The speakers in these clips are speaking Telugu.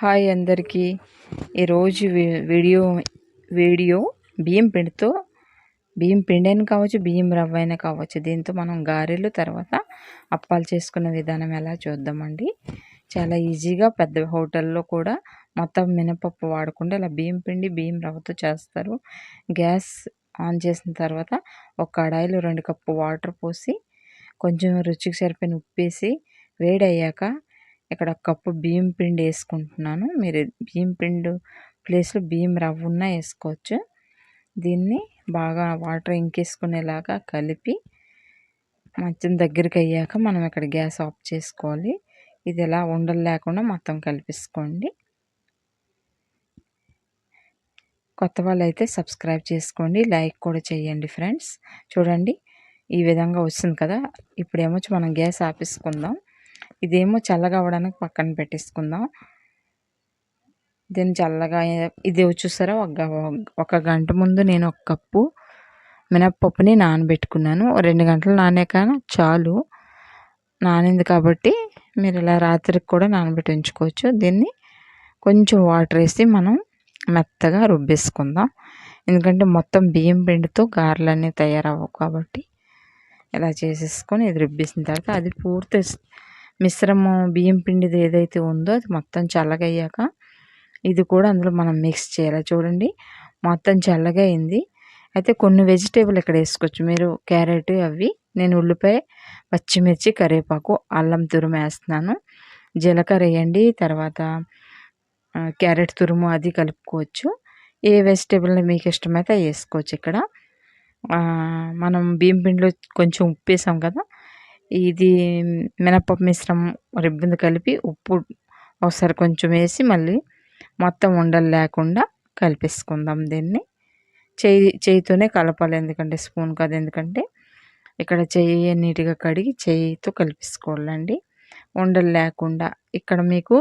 హాయ్ అందరికీ. ఈరోజు వీడియో వీడియో బియ్యం పిండితో బియ్యం పిండి అయినా కావచ్చు బియ్యం రవ్వ అయినా కావచ్చు దీంతో మనం గారెలు తర్వాత అప్పాలు చేసుకున్న విధానం ఎలా చూద్దామండి. చాలా ఈజీగా పెద్ద హోటల్లో కూడా మొత్తం మినపప్పు వాడకుండా ఇలా బియ్యం పిండి బియ్యం రవ్వతో చేస్తారు. గ్యాస్ ఆన్ చేసిన తర్వాత ఒక కడాయిలో రెండు కప్పు వాటర్ పోసి కొంచెం రుచికి సరిపోయిన ఉప్పేసి వేడయ్యాక ఇక్కడ కప్పు బియ్యం పిండి వేసుకుంటున్నాను. మీరు బియ్యం పిండి ప్లేస్లో బియ్యం రవ్వ ఉన్న వేసుకోవచ్చు. దీన్ని బాగా వాటర్ ఇంకేసుకునేలాగా కలిపి మంచం దగ్గరికి అయ్యాక మనం ఇక్కడ గ్యాస్ ఆఫ్ చేసుకోవాలి. ఇది ఎలా ఉండలు లేకుండా మొత్తం కలిపేసుకోండి. కొత్త వాళ్ళు అయితే సబ్స్క్రైబ్ చేసుకోండి. లైక్ కూడా చేయండి ఫ్రెండ్స్ చూడండి ఈ విధంగా వస్తుంది కదా. ఇప్పుడేమో మనం గ్యాస్ ఆపేసుకుందాం. ఇదేమో చల్లగా అవ్వడానికి పక్కన పెట్టేసుకుందాం. దీన్ని చల్లగా ఇది చూసారా? ఒక ఒక గంట ముందు నేను ఒక కప్పు మినప్పప్పుని నానబెట్టుకున్నాను. రెండు గంటలు నానాక చాలు. నానింది కాబట్టి మీరు ఇలా రాత్రికి కూడా నానబెట్టి ఉంచుకోవచ్చు. దీన్ని కొంచెం వాటర్ వేసి మనం మెత్తగా రుబ్బేసుకుందాం. ఎందుకంటే మొత్తం బియ్యం పిండితో గారెలన్నీ తయారవ్వవు కాబట్టి. ఇలా చేసేసుకొని ఇది రుబ్బేసిన తర్వాత అది పూర్తి మిశ్రమం బియ్యం పిండిది ఏదైతే ఉందో అది మొత్తం చల్లగయ్యాక ఇది కూడా అందులో మనం మిక్స్ చేయాలి. చూడండి మొత్తం చల్లగా అయింది అయితే కొన్ని వెజిటేబుల్ ఇక్కడ వేసుకోవచ్చు. మీరు క్యారెట్ అవి నేను ఉల్లిపాయ పచ్చిమిర్చి కరివేపాకు అల్లం తురుము వేస్తున్నాను. జీలకర్ర వేయండి తర్వాత క్యారెట్ తురుము అది కలుపుకోవచ్చు. ఏ వెజిటేబుల్ని మీకు ఇష్టమైతే వేసుకోవచ్చు ఇక్కడ. మనం బియ్యం పిండిలో కొంచెం ఉప్పు వేసాం కదా ఇది మినప్పప్పు మిశ్రమం రిబ్బింది కలిపి ఉప్పు ఒకసారి కొంచెం వేసి మళ్ళీ మొత్తం ఉండలు లేకుండా కలిపేసుకుందాం దీన్ని. చేయి చేయితోనే కలపాలి ఎందుకంటే స్పూన్ కాదు ఎందుకంటే ఇక్కడ చెయ్యి నీట్గా కడిగి చేయితో కలిపేసుకోవాలండి. ఉండలు లేకుండా. ఇక్కడ మీకు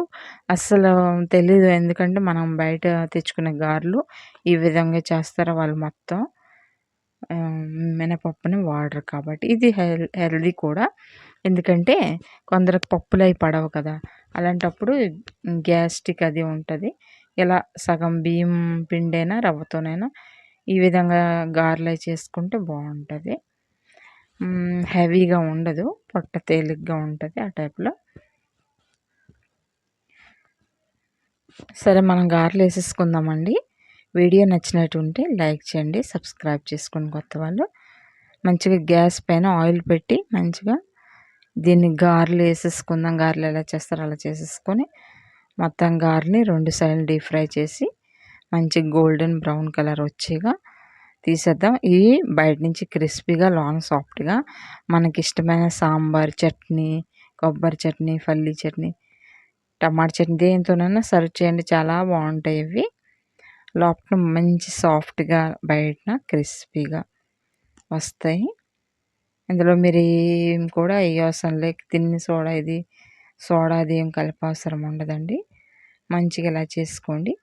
అస్సలు తెలీదు ఎందుకంటే మనం బయట తెచ్చుకునే గారెలు ఈ విధంగా చేస్తారు వాళ్ళు మొత్తం. మినపప్పుని వాడరు కాబట్టి ఇది హెల్ హెల్దీ కూడా. ఎందుకంటే కొందరికి పప్పులు అవి పడవు కదా. అలాంటప్పుడు గ్యాస్ట్రిక్ అది ఉంటుంది. ఇలా సగం బియ్యం పిండైనా రవ్వతోనైనా ఈ విధంగా గారెలు చేసుకుంటే బాగుంటుంది. హెవీగా ఉండదు. పొట్ట తేలిగ్గా ఉంటుంది ఆ టైప్లో. సరే మనం గారెలు వేసేసుకుందామండి. వీడియో నచ్చినట్టు ఉంటే లైక్ చేయండి సబ్స్క్రైబ్ చేసుకోండి కొత్త వాళ్ళు. మంచిగా గ్యాస్ పైన ఆయిల్ పెట్టి మంచిగా దీన్ని గారెలు వేసేసుకుందాం. గారెలు ఎలా చేస్తారో అలా చేసేసుకొని మొత్తం గారెని రెండు సైడ్లు డీప్ ఫ్రై చేసి మంచి గోల్డెన్ బ్రౌన్ కలర్ వచ్చేగా తీసేద్దాం. ఇవి బయట నుంచి క్రిస్పీగా లాంగ్ సాఫ్ట్గా మనకి ఇష్టమైన సాంబార్ చట్నీ కొబ్బరి చట్నీ పల్లీ చట్నీ టమాటా చట్నీ దేనితోనైనా సర్వ్ చేయండి. చాలా బాగుంటాయి ఇవి. లోపల మంచి సాఫ్ట్గా బయట క్రిస్పీగా వస్తాయి. ఇందులో మీరు ఏం కూడా వేయవసరం లేక తిన్ని సోడా ఇది సోడా అది ఏం అవసరం ఉండదండి. మంచిగా ఇలా చేసుకోండి.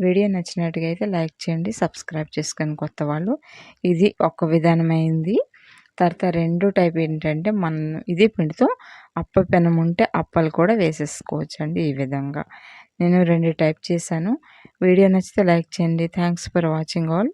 వీడియో నచ్చినట్టుగా అయితే లైక్ చేయండి సబ్స్క్రైబ్ చేసుకొని కొత్త వాళ్ళు. ఇది ఒక విధానమైంది. తర్వాత రెండో టైప్ ఏంటంటే మన ఇదే పిండితో అప్ప పెనం ఉంటే అప్పలు కూడా వేసేసుకోవచ్చు అండి ఈ విధంగా. నేను రెండు టైప్ చేశాను. వీడియో నచ్చితే లైక్ చేయండి. Thanks for watching all